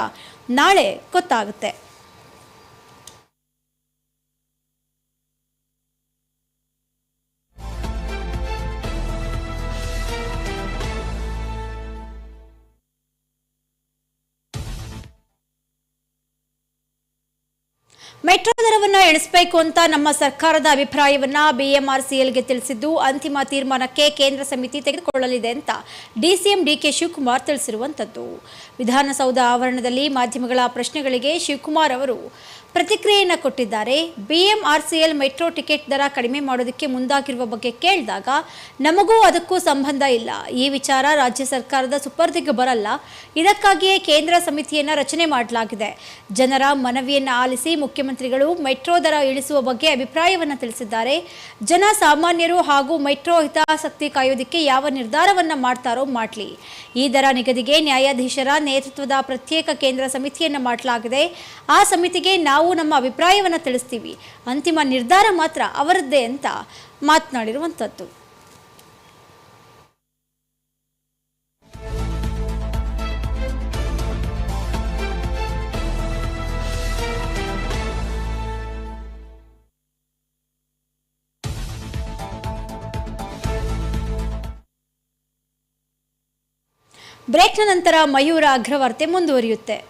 A: ನಾಳೆ ಗೊತ್ತಾಗುತ್ತೆ. ಮೆಟ್ರೋ ದರವನ್ನ ಎಣಿಸಬೇಕು ಅಂತ ನಮ್ಮ ಸರ್ಕಾರದ ಅಭಿಪ್ರಾಯವನ್ನ ಬಿಎಂಆರ್ಸಿಎಲ್ಗೆ ತಿಳಿಸಿದ್ದು ಅಂತಿಮ ತೀರ್ಮಾನಕ್ಕೆ ಕೇಂದ್ರ ಸಮಿತಿ ತೆಗೆದುಕೊಳ್ಳಲಿದೆ ಅಂತ ಡಿಸಿಎಂ ಡಿಕೆ ಶಿವಕುಮಾರ್ ತಿಳಿಸಿರುವಂಥದ್ದು ವಿಧಾನಸೌಧ ಆವರಣದಲ್ಲಿ ಮಾಧ್ಯಮಗಳ ಪ್ರಶ್ನೆಗಳಿಗೆ ಶಿವಕುಮಾರ್ ಅವರು ಪ್ರತಿಕ್ರಿಯೆಯನ್ನು ಕೊಟ್ಟಿದ್ದಾರೆ. ಬಿಎಂಆರ್ಸಿಎಲ್ ಮೆಟ್ರೋ ಟಿಕೆಟ್ ದರ ಕಡಿಮೆ ಮಾಡೋದಕ್ಕೆ ಮುಂದಾಗಿರುವ ಬಗ್ಗೆ ಕೇಳಿದಾಗ, ನಮಗೂ ಅದಕ್ಕೂ ಸಂಬಂಧ ಇಲ್ಲ. ಈ ವಿಚಾರ ರಾಜ್ಯ ಸರ್ಕಾರದ ಸುಪರ್ದಿಗೆ ಬರಲ್ಲ. ಇದಕ್ಕಾಗಿಯೇ ಕೇಂದ್ರ ಸಮಿತಿಯನ್ನು ರಚನೆ ಮಾಡಲಾಗಿದೆ. ಜನರ ಮನವಿಯನ್ನು ಆಲಿಸಿ ಮುಖ್ಯಮಂತ್ರಿಗಳು ಮೆಟ್ರೋ ದರ ಇಳಿಸುವ ಬಗ್ಗೆ ಅಭಿಪ್ರಾಯವನ್ನು ತಿಳಿಸಿದ್ದಾರೆ. ಜನ ಸಾಮಾನ್ಯರು ಹಾಗೂ ಮೆಟ್ರೋ ಹಿತಾಸಕ್ತಿ ಕಾಯೋದಕ್ಕೆ ಯಾವ ನಿರ್ಧಾರವನ್ನು ಮಾಡ್ತಾರೋ ಮಾಡಲಿ. ಈ ದರ ನಿಗದಿಗೆ ನ್ಯಾಯಾಧೀಶರ ನೇತೃತ್ವದ ಪ್ರತ್ಯೇಕ ಕೇಂದ್ರ ಸಮಿತಿಯನ್ನು ಮಾಡಲಾಗಿದೆ. ಆ ಸಮಿತಿಗೆ ನಮ್ಮ ಅಭಿಪ್ರಾಯವನ್ನು ತಿಳಿಸ್ತೀವಿ. ಅಂತಿಮ ನಿರ್ಧಾರ ಮಾತ್ರ ಅವರದ್ದೇ ಅಂತ ಮಾತನಾಡಿರುವಂಥದ್ದು. ಬ್ರೇಕ್ನ ನಂತರ ಮಯೂರ ಅಗ್ರವಾರ್ತೆ ಮುಂದುವರಿಯುತ್ತೆ.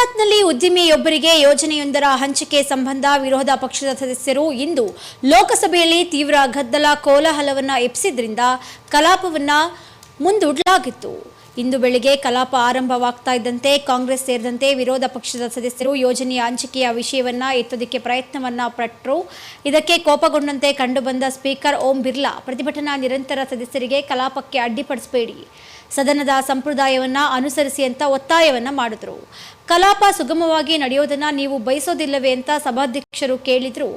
A: ಗುಜರಾತ್ನಲ್ಲಿ ಉದ್ಯಮಿಯೊಬ್ಬರಿಗೆ ಯೋಜನೆಯೊಂದರ ಹಂಚಿಕೆ ಸಂಬಂಧ ವಿರೋಧ ಪಕ್ಷದ ಸದಸ್ಯರು ಇಂದು ಲೋಕಸಭೆಯಲ್ಲಿ ತೀವ್ರ ಗದ್ದಲ ಕೋಲಾಹಲವನ್ನು ಎಬ್ಬಿಸಿದ್ರಿಂದ ಕಲಾಪವನ್ನ ಮುಂದೂಡಲಾಗಿತ್ತು. ಇಂದು ಬೆಳಿಗ್ಗೆ ಕಲಾಪ ಆರಂಭವಾಗ್ತಾ ಇದ್ದಂತೆ ಕಾಂಗ್ರೆಸ್ ಸೇರಿದಂತೆ ವಿರೋಧ ಪಕ್ಷದ ಸದಸ್ಯರು ಯೋಜನೆಯ ಹಂಚಿಕೆಯ ವಿಷಯವನ್ನ ಎತ್ತೋದಕ್ಕೆ ಪ್ರಯತ್ನವನ್ನ ಪಟ್ಟರು ಇದಕ್ಕೆ ಕೋಪಗೊಂಡಂತೆ ಕಂಡುಬಂದ ಸ್ಪೀಕರ್ ಓಂ ಬಿರ್ಲಾ ಪ್ರತಿಭಟನಾ ನಿರಂತರ ಸದಸ್ಯರಿಗೆ ಕಲಾಪಕ್ಕೆ ಅಡ್ಡಿಪಡಿಸಬೇಡಿ. ಸದನದ ಸಂಪ್ರದಾಯವನ್ನ ಅನುಸರಿಸಿ ಅಂತ ಒತ್ತಾಯವನ್ನ ಮಾಡಿದ್ರು. ಕಲಾಪ ಸುಗಮವಾಗಿ ನಡೆಯೋದನ್ನ ನೀವು ಬಯಸೋದಿಲ್ಲವೇ ಅಂತ ಸಭಾಧ್ಯಕ್ಷರು ಕೇಳಿದ್ರು.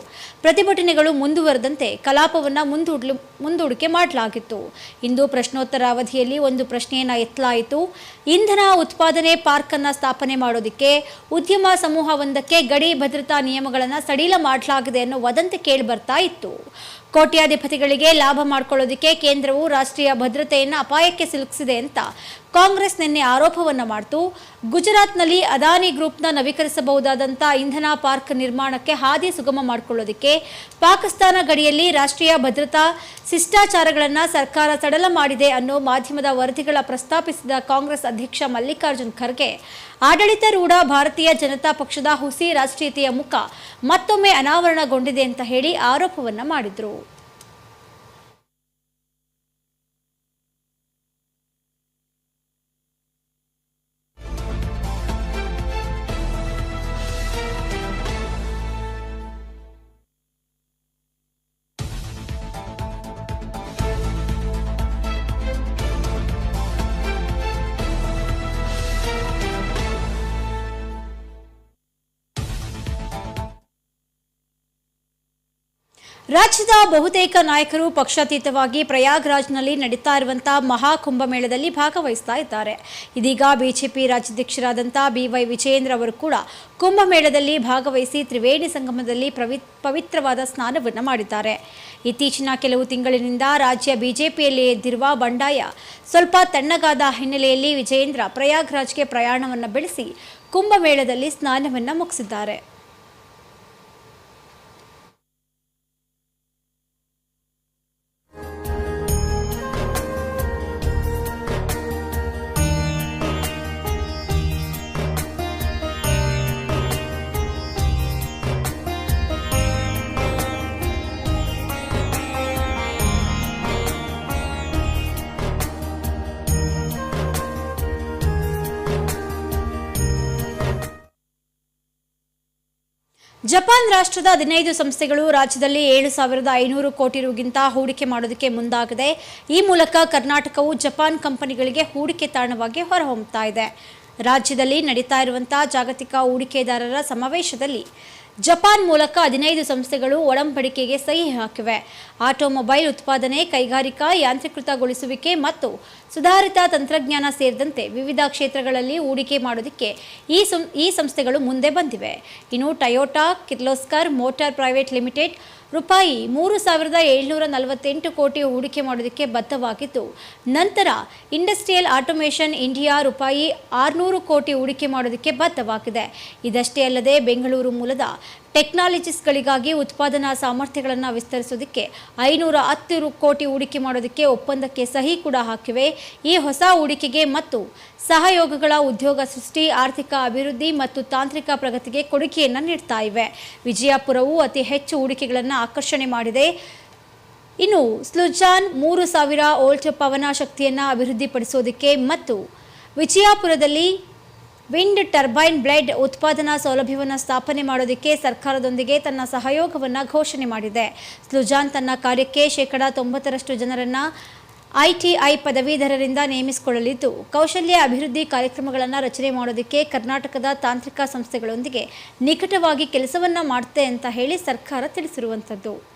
A: ಪ್ರತಿಭಟನೆಗಳು ಮುಂದುವರೆದಂತೆ ಕಲಾಪವನ್ನ ಮುಂದೂಡ್ಲು, ಮುಂದೂಡಿಕೆ ಮಾಡಲಾಗಿತ್ತು. ಇಂದು ಪ್ರಶ್ನೋತ್ತರ ಅವಧಿಯಲ್ಲಿ ಒಂದು ಪ್ರಶ್ನೆಯನ್ನ ಎತ್ತಲಾಯಿತು. ಇಂಧನ ಉತ್ಪಾದನೆ ಪಾರ್ಕನ್ನು ಸ್ಥಾಪನೆ ಮಾಡೋದಕ್ಕೆ, ಉದ್ಯಮ ಸಮೂಹವೊಂದಕ್ಕೆ ಗಡಿ ಭದ್ರತಾ ನಿಯಮಗಳನ್ನು ಸಡಿಲ ಮಾಡಲಾಗಿದೆ ಅನ್ನೋ ವದಂತಿ ಕೇಳಿ ಬರ್ತಾ ಇತ್ತು. ಕೋಟ್ಯಾಧಿಪತಿಗಳಿಗೆ ಲಾಭ ಮಾಡ್ಕೊಳ್ಳೋದಕ್ಕೆ ಕೇಂದ್ರವು ರಾಷ್ಟ್ರೀಯ ಭದ್ರತೆಯನ್ನು ಅಪಾಯಕ್ಕೆ ಸಿಲುಕಿಸಿದೆ ಅಂತ ಕಾಂಗ್ರೆಸ್ ನಿನ್ನೆ ಆರೋಪವನ್ನು ಮಾಡಿತು. ಗುಜರಾತ್ನಲ್ಲಿ ಅದಾನಿ ಗ್ರೂಪ್ನ ನವೀಕರಿಸಬಹುದಾದಂಥ ಇಂಧನ ಪಾರ್ಕ್ ನಿರ್ಮಾಣಕ್ಕೆ ಹಾದಿ ಸುಗಮ ಮಾಡಿಕೊಳ್ಳೋದಕ್ಕೆ ಪಾಕಿಸ್ತಾನ ಗಡಿಯಲ್ಲಿ ರಾಷ್ಟ್ರೀಯ ಭದ್ರತಾ ಶಿಷ್ಟಾಚಾರಗಳನ್ನು ಸರ್ಕಾರ ಸಡಲ ಮಾಡಿದೆ ಅನ್ನೋ ಮಾಧ್ಯಮದ ವರದಿಗಳ ಪ್ರಸ್ತಾಪಿಸಿದ ಕಾಂಗ್ರೆಸ್ ಅಧ್ಯಕ್ಷ ಮಲ್ಲಿಕಾರ್ಜುನ್ ಖರ್ಗೆ ಆಡಳಿತಾರೂಢ ಭಾರತೀಯ ಜನತಾ ಪಕ್ಷದ ಹುಸಿ ರಾಷ್ಟ್ರೀಯತೆಯ ಮುಖ ಮತ್ತೊಮ್ಮೆ ಅನಾವರಣಗೊಂಡಿದೆ ಅಂತ ಹೇಳಿ ಆರೋಪವನ್ನು ಮಾಡಿದ್ರು. ರಾಜ್ಯದ ಬಹುತೇಕ ನಾಯಕರು ಪಕ್ಷಾತೀತವಾಗಿ ಪ್ರಯಾಗ್ರಾಜ್ನಲ್ಲಿ ನಡೀತಾ ಇರುವಂತಹ ಮಹಾಕುಂಭಮೇಳದಲ್ಲಿ ಭಾಗವಹಿಸ್ತಾ ಇದ್ದಾರೆ. ಇದೀಗ ಬಿಜೆಪಿ ರಾಜ್ಯಾಧ್ಯಕ್ಷರಾದಂಥ ಬಿವೈ ವಿಜಯೇಂದ್ರ ಅವರು ಕೂಡ ಕುಂಭಮೇಳದಲ್ಲಿ ಭಾಗವಹಿಸಿ ತ್ರಿವೇಣಿ ಸಂಗಮದಲ್ಲಿ ಪವಿತ್ರವಾದ ಸ್ನಾನವನ್ನು ಮಾಡಿದ್ದಾರೆ. ಇತ್ತೀಚಿನ ಕೆಲವು ತಿಂಗಳಿನಿಂದ ರಾಜ್ಯ ಬಿಜೆಪಿಯಲ್ಲಿ ಎದ್ದಿರುವ ಬಂಡಾಯ ಸ್ವಲ್ಪ ತಣ್ಣಗಾದ ಹಿನ್ನೆಲೆಯಲ್ಲಿ ವಿಜಯೇಂದ್ರ ಪ್ರಯಾಗ್ರಾಜ್ಗೆ ಪ್ರಯಾಣವನ್ನು ಬೆಳೆಸಿ ಕುಂಭಮೇಳದಲ್ಲಿ ಸ್ನಾನವನ್ನು ಮುಗಿಸಿದ್ದಾರೆ. ಜಪಾನ್ ರಾಷ್ಟ್ರದ ಹದಿನೈದು ಸಂಸ್ಥೆಗಳು ರಾಜ್ಯದಲ್ಲಿ ಏಳು ಸಾವಿರದ ಐನೂರು ಕೋಟಿ ರುಗಿಂತ ಹೂಡಿಕೆ ಮಾಡೋದಕ್ಕೆ ಮುಂದಾಗಿದೆ. ಈ ಮೂಲಕ ಕರ್ನಾಟಕವು ಜಪಾನ್ ಕಂಪನಿಗಳಿಗೆ ಹೂಡಿಕೆ ತಾಣವಾಗಿ ಹೊರಹೊಮ್ಮುತ್ತಾ ಇದೆ. ರಾಜ್ಯದಲ್ಲಿ ನಡೀತಾ ಇರುವಂತಹ ಜಾಗತಿಕ ಹೂಡಿಕೆದಾರರ ಸಮಾವೇಶದಲ್ಲಿ ಜಪಾನ್ ಮೂಲಕ ಹದಿನೈದು ಸಂಸ್ಥೆಗಳು ಒಡಂಬಡಿಕೆಗೆ ಸಹಿ ಹಾಕಿವೆ. ಆಟೋಮೊಬೈಲ್ ಉತ್ಪಾದನೆ, ಕೈಗಾರಿಕಾ ಯಾಂತ್ರೀಕೃತಗೊಳಿಸುವಿಕೆ ಮತ್ತು ಸುಧಾರಿತ ತಂತ್ರಜ್ಞಾನ ಸೇರಿದಂತೆ ವಿವಿಧ ಕ್ಷೇತ್ರಗಳಲ್ಲಿ ಹೂಡಿಕೆ ಮಾಡೋದಕ್ಕೆ ಈ ಈ ಸಂಸ್ಥೆಗಳು ಮುಂದೆ ಬಂದಿವೆ. ಇನ್ನು Toyota, Kirloskar motor private limited ರೂಪಾಯಿ ಮೂರು ಸಾವಿರದ ಏಳ್ನೂರ ನಲವತ್ತೆಂಟು ಕೋಟಿ ಹೂಡಿಕೆ ಮಾಡೋದಕ್ಕೆ ಬದ್ಧವಾಗಿದ್ದು, ನಂತರ ಇಂಡಸ್ಟ್ರಿಯಲ್ ಆಟೋಮೇಷನ್ ಇಂಡಿಯಾ ರೂಪಾಯಿ ಆರುನೂರು ಕೋಟಿ ಹೂಡಿಕೆ ಮಾಡೋದಕ್ಕೆ ಬದ್ಧವಾಗಿದೆ. ಇದಷ್ಟೇ ಅಲ್ಲದೆ ಬೆಂಗಳೂರು ಮೂಲದ ಟೆಕ್ನಾಲಜಿಸ್ಗಳಿಗಾಗಿ ಉತ್ಪಾದನಾ ಸಾಮರ್ಥ್ಯಗಳನ್ನು ವಿಸ್ತರಿಸೋದಕ್ಕೆ ಐನೂರ ಹತ್ತು ಕೋಟಿ ಹೂಡಿಕೆ ಮಾಡೋದಕ್ಕೆ ಒಪ್ಪಂದಕ್ಕೆ ಸಹಿ ಕೂಡ ಹಾಕಿವೆ. ಈ ಹೊಸ ಹೂಡಿಕೆಗೆ ಮತ್ತು ಸಹಯೋಗಗಳ ಉದ್ಯೋಗ ಸೃಷ್ಟಿ, ಆರ್ಥಿಕ ಅಭಿವೃದ್ಧಿ ಮತ್ತು ತಾಂತ್ರಿಕ ಪ್ರಗತಿಗೆ ಕೊಡುಗೆಯನ್ನು ನೀಡ್ತಾ ಇವೆ. ವಿಜಯಪುರವು ಅತಿ ಹೆಚ್ಚು ಹೂಡಿಕೆಗಳನ್ನು ಆಕರ್ಷಣೆ ಮಾಡಿದೆ. ಇನ್ನು ಸ್ಲುಜಾನ್ ಮೂರು ಸಾವಿರ ವೋಲ್ಟ್ ಪವನ ಶಕ್ತಿಯನ್ನು ಅಭಿವೃದ್ಧಿಪಡಿಸೋದಕ್ಕೆ ಮತ್ತು ವಿಜಯಪುರದಲ್ಲಿ ವಿಂಡ್ ಟರ್ಬೈನ್ ಬ್ಲೇಡ್ ಉತ್ಪಾದನಾ ಸೌಲಭ್ಯವನ್ನು ಸ್ಥಾಪನೆ ಮಾಡೋದಕ್ಕೆ ಸರ್ಕಾರದೊಂದಿಗೆ ತನ್ನ ಸಹಯೋಗವನ್ನು ಘೋಷಣೆ ಮಾಡಿದೆ. ಸ್ಲುಜಾನ್ ತನ್ನ ಕಾರ್ಯಕ್ಕೆ ಶೇಕಡಾ ತೊಂಬತ್ತರಷ್ಟು ಜನರನ್ನು ಐಟಿಐ ಪದವೀಧರರಿಂದ ನೇಮಿಸಿಕೊಳ್ಳಲಿದ್ದು, ಕೌಶಲ್ಯ ಅಭಿವೃದ್ಧಿ ಕಾರ್ಯಕ್ರಮಗಳನ್ನು ರಚನೆ ಮಾಡೋದಕ್ಕೆ ಕರ್ನಾಟಕದ ತಾಂತ್ರಿಕ ಸಂಸ್ಥೆಗಳೊಂದಿಗೆ ನಿಕಟವಾಗಿ ಕೆಲಸವನ್ನು ಮಾಡುತ್ತೆ ಅಂತ ಹೇಳಿ ಸರ್ಕಾರ ತಿಳಿಸಿರುವಂಥದ್ದು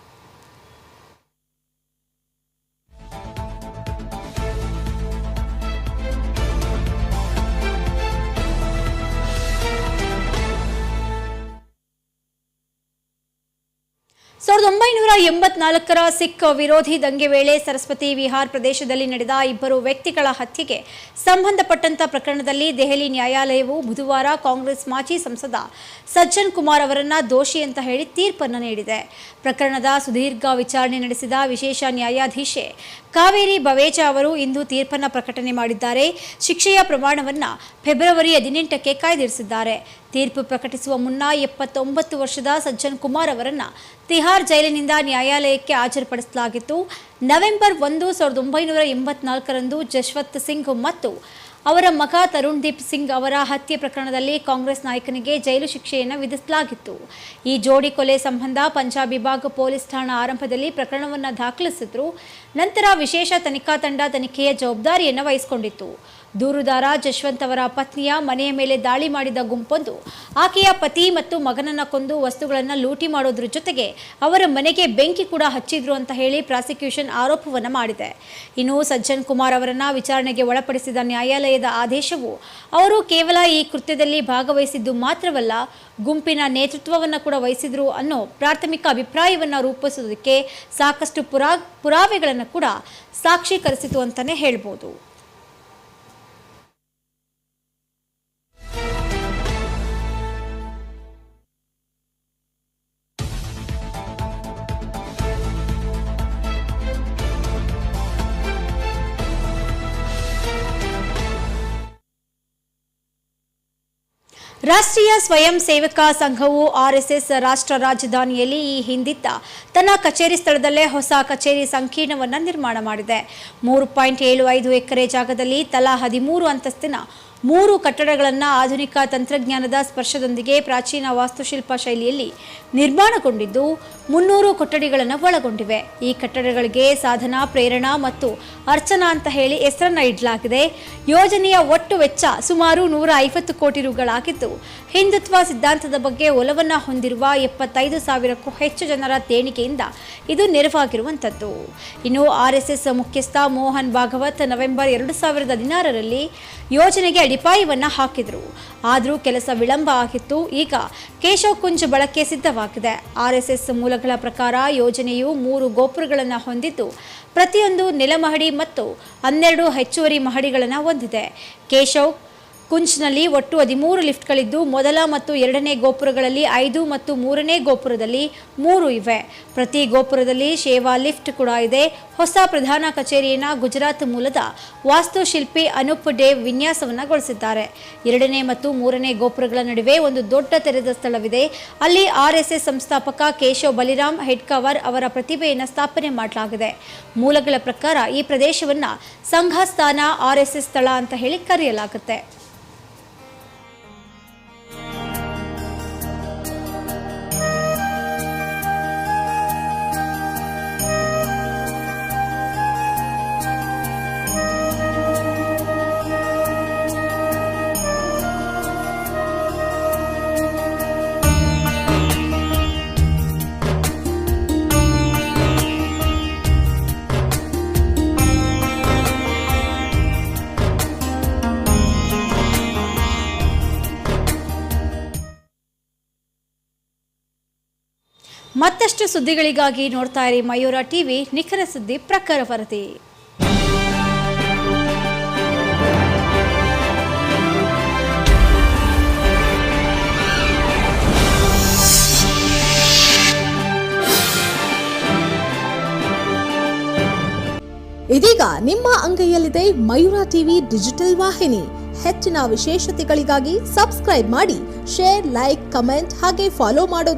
A: ಎಂಬತ್ನಾಲ್ಕರ ಸಿಖ್ ವಿರೋಧಿ ದಂಗೆ ವೇಳೆ ಸರಸ್ವತಿ ವಿಹಾರ್ ಪ್ರದೇಶದಲ್ಲಿ ನಡೆದ ಇಬ್ಬರು ವ್ಯಕ್ತಿಗಳ ಹತ್ಯೆಗೆ ಸಂಬಂಧಪಟ್ಟಂತ ಪ್ರಕರಣದಲ್ಲಿ ದೆಹಲಿ ನ್ಯಾಯಾಲಯವು ಬುಧವಾರ ಕಾಂಗ್ರೆಸ್ ಮಾಜಿ ಸಂಸದ ಸಜ್ಜನ್ ಕುಮಾರ್ ಅವರನ್ನ ದೋಷಿ ಅಂತ ಹೇಳಿ ತೀರ್ಪನ್ನು ನೀಡಿದೆ. ಪ್ರಕರಣದ ಸುದೀರ್ಘ ವಿಚಾರಣೆ ನಡೆಸಿದ ವಿಶೇಷ ನ್ಯಾಯಾಧೀಶೆ ಕಾವೇರಿ ಬವೇಜಾ ಅವರು ಇಂದು ತೀರ್ಪನ್ನು ಪ್ರಕಟಣೆ ಮಾಡಿದ್ದಾರೆ. ಶಿಕ್ಷೆಯ ಪ್ರಮಾಣವನ್ನ ಫೆಬ್ರವರಿ ಹದಿನೆಂಟಕ್ಕೆ ಕಾಯ್ದಿರಿಸಿದ್ದಾರೆ. ತೀರ್ಪು ಪ್ರಕಟಿಸುವ ಮುನ್ನ ಎಪ್ಪತ್ತೊಂಬತ್ತು ವರ್ಷದ ಸಜ್ಜನ್ ಕುಮಾರ್ ಅವರನ್ನು ತಿಹಾರ್ ಜೈಲಿನಿಂದ ನ್ಯಾಯಾಲಯಕ್ಕೆ ಹಾಜರುಪಡಿಸಲಾಗಿತ್ತು. ನವೆಂಬರ್ ಒಂದು, ಸಾವಿರದ ಒಂಬೈನೂರ ಎಂಬತ್ನಾಲ್ಕರಂದು ಜಶ್ವಂತ್ ಸಿಂಗ್ ಮತ್ತು ಅವರ ಮಗ ತರುಣ್ ದೀಪ್ ಸಿಂಗ್ ಅವರ ಹತ್ಯೆ ಪ್ರಕರಣದಲ್ಲಿ ಕಾಂಗ್ರೆಸ್ ನಾಯಕನಿಗೆ ಜೈಲು ಶಿಕ್ಷೆಯನ್ನು ವಿಧಿಸಲಾಗಿತ್ತು. ಈ ಜೋಡಿ ಕೊಲೆ ಸಂಬಂಧ ಪಂಜಾಬ್ ವಿಭಾಗ ಪೊಲೀಸ್ ಠಾಣಾ ಆರಂಭದಲ್ಲಿ ಪ್ರಕರಣವನ್ನು ದಾಖಲಿಸಿದ್ರು. ನಂತರ ವಿಶೇಷ ತನಿಖಾ ತಂಡ ತನಿಖೆಯ ಜವಾಬ್ದಾರಿಯನ್ನು ವಹಿಸಿಕೊಂಡಿತ್ತು. ದೂರುದಾರ ಜಶ್ವಂತ್ ಅವರ ಪತ್ನಿಯ ಮನೆಯ ಮೇಲೆ ದಾಳಿ ಮಾಡಿದ ಗುಂಪೊಂದು. ಆಕೆಯ ಪತಿ ಮತ್ತು ಮಗನನ್ನ ಕೊಂದು ವಸ್ತುಗಳನ್ನು ಲೂಟಿ ಮಾಡೋದ್ರ ಜೊತೆಗೆ ಅವರ ಮನೆಗೆ ಬೆಂಕಿ ಕೂಡ ಹಚ್ಚಿದ್ರು ಅಂತ ಹೇಳಿ ಪ್ರಾಸಿಕ್ಯೂಷನ್ ಆರೋಪವನ್ನು ಮಾಡಿದೆ. ಇನ್ನು ಸಜ್ಜನ್ ಕುಮಾರ್ ಅವರನ್ನ ವಿಚಾರಣೆಗೆ ಒಳಪಡಿಸಿದ ನ್ಯಾಯಾಲಯದ ಆದೇಶವು ಅವರು ಕೇವಲ ಈ ಕೃತ್ಯದಲ್ಲಿ ಭಾಗವಹಿಸಿದ್ದು ಮಾತ್ರವಲ್ಲ, ಗುಂಪಿನ ನೇತೃತ್ವವನ್ನು ಕೂಡ ವಹಿಸಿದ್ರು ಅನ್ನೋ ಪ್ರಾಥಮಿಕ ಅಭಿಪ್ರಾಯವನ್ನು ರೂಪಿಸುವುದಕ್ಕೆ ಸಾಕಷ್ಟು ಪುರಾ, ಪುರಾವೆಗಳನ್ನು ಕೂಡ ಸಾಕ್ಷೀಕರಿಸಿತು ಅಂತಲೇ ಹೇಳ್ಬೋದು. ರಾಷ್ಟ್ರೀಯ ಸ್ವಯಂ ಸೇವಕ ಸಂಘವು ಆರ್ಎಸ್ಎಸ್ ರಾಷ್ಟ್ರ ರಾಜಧಾನಿಯಲ್ಲಿ ಈ ಹಿಂದಿದ್ದ ತನ್ನ ಕಚೇರಿ ಸ್ಥಳದಲ್ಲೇ ಹೊಸ ಕಚೇರಿ ಸಂಕೀರ್ಣವನ್ನು ನಿರ್ಮಾಣ ಮಾಡಿದೆ. ಮೂರು ಪಾಯಿಂಟ್ ಏಳು ಐದು ಎಕರೆ ಜಾಗದಲ್ಲಿ ತಲಾ ಹದಿಮೂರು ಅಂತಸ್ತಿನ ಮೂರು ಕಟ್ಟಡಗಳನ್ನು ಆಧುನಿಕ ತಂತ್ರಜ್ಞಾನದ ಸ್ಪರ್ಶದೊಂದಿಗೆ ಪ್ರಾಚೀನ ವಾಸ್ತುಶಿಲ್ಪ ಶೈಲಿಯಲ್ಲಿ ನಿರ್ಮಾಣಗೊಂಡಿದ್ದು ಮುನ್ನೂರು ಕೊಠಡಿಗಳನ್ನು ಒಳಗೊಂಡಿವೆ. ಈ ಕಟ್ಟಡಗಳಿಗೆ ಸಾಧನಾ, ಪ್ರೇರಣಾ ಮತ್ತು ಅರ್ಚನಾ ಅಂತ ಹೇಳಿ ಹೆಸರನ್ನು ಇಡಲಾಗಿದೆ. ಯೋಜನೆಯ ಒಟ್ಟು ವೆಚ್ಚ ಸುಮಾರು ನೂರ ಐವತ್ತು ಕೋಟಿ ರುಗಳಾಗಿದ್ದು, ಹಿಂದುತ್ವ ಸಿದ್ಧಾಂತದ ಬಗ್ಗೆ ಒಲವನ್ನು ಹೊಂದಿರುವ ಎಪ್ಪತ್ತೈದು ಸಾವಿರಕ್ಕೂ ಹೆಚ್ಚು ಜನರ ದೇಣಿಗೆಯಿಂದ ಇದು ನೆರವಾಗಿರುವಂಥದ್ದು. ಇನ್ನು ಆರ್ಎಸ್ಎಸ್ ಮುಖ್ಯಸ್ಥ ಮೋಹನ್ ಭಾಗವತ್ ನವೆಂಬರ್ ಎರಡು ಸಾವಿರದ ಹದಿನಾರರಲ್ಲಿ ಯೋಜನೆಗೆ ಅಡಿಪಾಯವನ್ನು ಹಾಕಿದರು. ಆದರೂ ಕೆಲಸ ವಿಳಂಬ ಆಗಿತ್ತು. ಈಗ ಕೇಶವ್ ಕುಂಜ್ ಬಳಕೆ ಸಿದ್ಧವಾಗಿದೆ. ಆರ್ಎಸ್ಎಸ್ ಮೂಲಗಳ ಪ್ರಕಾರ ಯೋಜನೆಯು ಮೂರು ಗೋಪುರಗಳನ್ನು ಹೊಂದಿದ್ದು, ಪ್ರತಿಯೊಂದು ನೆಲಮಹಡಿ ಮತ್ತು ಹನ್ನೆರಡು ಹೆಚ್ಚುವರಿ ಮಹಡಿಗಳನ್ನು ಹೊಂದಿದೆ. ಕೇಶವ್ ಕುಂಚ್ನಲ್ಲಿ ಒಟ್ಟು ಹದಿಮೂರು ಲಿಫ್ಟ್ಗಳಿದ್ದು, ಮೊದಲ ಮತ್ತು ಎರಡನೇ ಗೋಪುರಗಳಲ್ಲಿ ಐದು ಮತ್ತು ಮೂರನೇ ಗೋಪುರದಲ್ಲಿ ಮೂರು ಇವೆ. ಪ್ರತಿ ಗೋಪುರದಲ್ಲಿ ಶೇವಾ ಲಿಫ್ಟ್ ಕೂಡ ಇದೆ. ಹೊಸ ಪ್ರಧಾನ ಕಚೇರಿಯನ್ನು ಗುಜರಾತ್ ಮೂಲದ ವಾಸ್ತುಶಿಲ್ಪಿ ಅನೂಪ್ ಡೇವ್ ವಿನ್ಯಾಸವನ್ನಗೊಳಿಸಿದ್ದಾರೆ ಎರಡನೇ ಮತ್ತು ಮೂರನೇ ಗೋಪುರಗಳ ನಡುವೆ ಒಂದು ದೊಡ್ಡ ತೆರೆದ ಸ್ಥಳವಿದೆ. ಅಲ್ಲಿ ಆರ್ಎಸ್ಎಸ್ ಸಂಸ್ಥಾಪಕ ಕೇಶವ್ ಬಲಿರಾಮ್ ಹೆಡ್ಕವರ್ ಅವರ ಪ್ರತಿಭೆಯನ್ನು ಸ್ಥಾಪನೆ ಮಾಡಲಾಗಿದೆ. ಮೂಲಗಳ ಪ್ರಕಾರ ಈ ಪ್ರದೇಶವನ್ನು ಸಂಘಸ್ಥಾನ ಆರ್ಎಸ್ಎಸ್ ಸ್ಥಳ ಅಂತ ಹೇಳಿ ಕರೆಯಲಾಗುತ್ತೆ. ಮತ್ತಷ್ಟು ಸುದ್ದಿಗಳಿಗಾಗಿ ನೋಡ್ತಾ ಇರಿ ಮಯೂರ ಟಿವಿ ನಿಖರ ಸುದ್ದಿ ಪ್ರಖರ ವರದಿ.
F: ಇದೀಗ ನಿಮ್ಮ ಅಂಗೈಯಲ್ಲಿದೆ ಮಯೂರ ಟಿವಿ ಡಿಜಿಟಲ್ ವಾಹಿನಿ. ಹೆಚ್ಚಿನ ವಿಶೇಷತೆಗಳಿಗಾಗಿ ಸಬ್ಸ್ಕ್ರೈಬ್ ಮಾಡಿ, ಶೇರ್, ಲೈಕ್, ಕಮೆಂಟ್ ಹಾಗೆ ಫಾಲೋ ಮಾಡೋದ್ರ